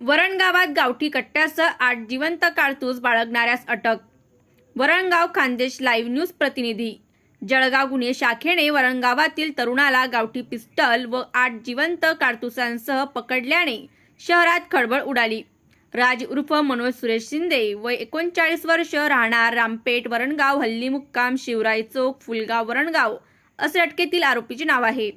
वरणगावात गावठी कट्ट्यासह आठ जिवंत कारतूस बाळगणाऱ्यास अटक. वरणगाव खानदेश लाईव्ह न्यूज प्रतिनिधी. जळगाव गुन्हे शाखेने वरणगावातील तरुणाला गावठी पिस्टल व आठ जिवंत कारतुसांसह पकडल्याने शहरात खळबळ उडाली. राज उर्फ मनोज सुरेश शिंदे वय एकोणचाळीस वर्ष राहणार रामपेठ वरणगाव हल्ली मुक्काम शिवराय चौक फुलगाव वरणगाव असे अटकेतील आरोपीचे नाव आहे.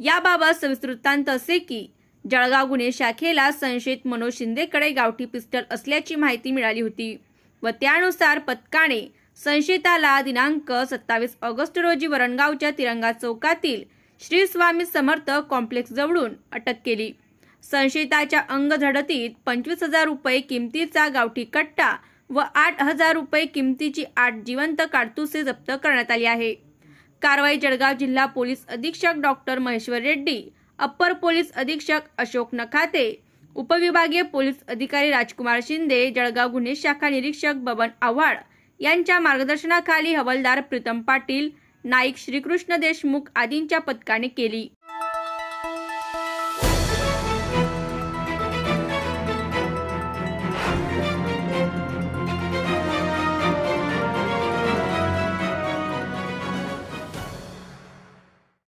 याबाबत सविस्तर असे की जळगाव गुन्हे शाखेला संशयित मनोज शिंदेकडे गावठी पिस्टल असल्याची माहिती मिळाली होती व त्यानुसार पथकाने संशयिताला दिनांक सत्तावीस ऑगस्ट रोजी वरणगावच्या तिरंगा चौकातील श्री स्वामी समर्थ कॉम्प्लेक्स जवळून अटक केली. संशयिताच्या अंग झडतीत पंचवीस हजार रुपये किमतीचा गावठी कट्टा व आठ हजार रुपये किमतीची आठ जिवंत काडतुसे जप्त करण्यात आली आहे. कारवाई जळगाव जिल्हा पोलीस अधीक्षक doctor Maheshwar Reddy upper police अधीक्षक अशोक नखाते उपविभागीय पोलीस अधिकारी राजकुमार शिंदे जळगाव गुन्हे शाखा निरीक्षक बबन आव्हाड यांच्या मार्गदर्शनाखाली हवालदार प्रीतम पाटील नाईक श्रीकृष्ण देशमुख आदींच्या पथकाने केली.